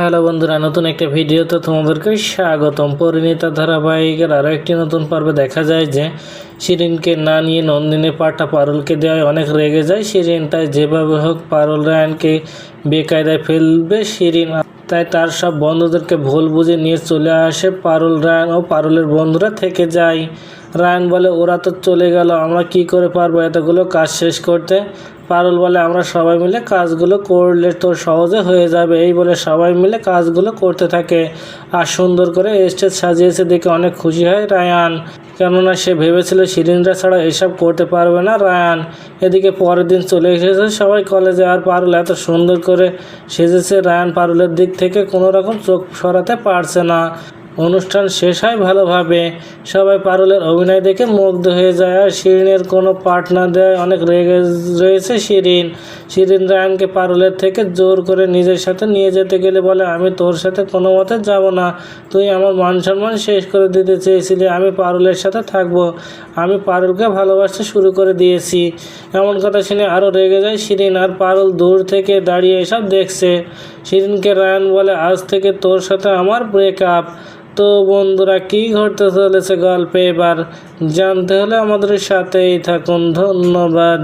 Hello বন্ধুরা, নতুন একটা ভিডিওতে তোমাদেরকে স্বাগতম। পরিণীতা ধারাবাহিকের আরও একটি নতুন পর্বে দেখা যায় যে শিরিনকে না নিয়ে নন্দিনী পাটা পারুলকে দেওয়ায় অনেক রেগে যায়। শিরিন তাই যেভাবে হোক পারুল রায়নকে বেকায়দায় ফেলবে, শিরিন তাই তার সব বন্ধুদেরকে ভুল বুঝে নিয়ে চলে আসে। পারুল রায়ন ও পারুলের বন্ধুরা থেকে যায়। রায়ন বলে, ওরা তো চলে গেল, আমরা কি করে পারব? এতগুলো কাজ শেষ করতে? পারুল বলে, আমরা সবাই মিলে কাজগুলো করলে তো সহজে হয়ে যাবে। এই বলে সবাই মিলে কাজগুলো করতে থাকে আর সুন্দর করে স্টেজ সাজিয়েছে দেখে অনেক খুশি হয় রায়ান। কেননা সে ভেবেছিল শিরিনরা ছাড়া এসব করতে পারবে না রায়ান। এদিকে পরের দিন চলে এসেছে সবাই কলেজে আর পারুল এত সুন্দর করে সেজেছে। রায়ান পারুলের দিক থেকে কোনো রকম চোখ সরাতে পারছে না। অনুষ্ঠান শেষ হয় ভালোভাবে। সবাই পারুলের অভিনয় দেখে মুগ্ধ হয়ে যায়। আর শিরিনের কোনো পার্ট না দেয় অনেক রেগে রয়েছে শিরিন। শিরিন রায়ানকে পারুলের থেকে জোর করে নিজের সাথে নিয়ে যেতে গেলে বলে, আমি তোর সাথে কোনো মতে যাব না। তুই আমার মান সম্মান শেষ করে দিতে চেয়েছিলি। আমি পারুলের সাথে থাকব। আমি পারুলকে ভালোবাসতে শুরু করে দিয়েছি। এমন কথা শুনে আরও রেগে যায় শিরিন। আর পারুল দূর থেকে দাঁড়িয়ে এসব দেখছে। শিরিনকে রায়ান বলে, আজ থেকে তোর সাথে আমার ব্রেকআপ তো বন্ধুরা কি ঘটতে চলেছে গল্পে? এবার জানতে হলে আমাদের সাথেই থাকুন। ধন্যবাদ।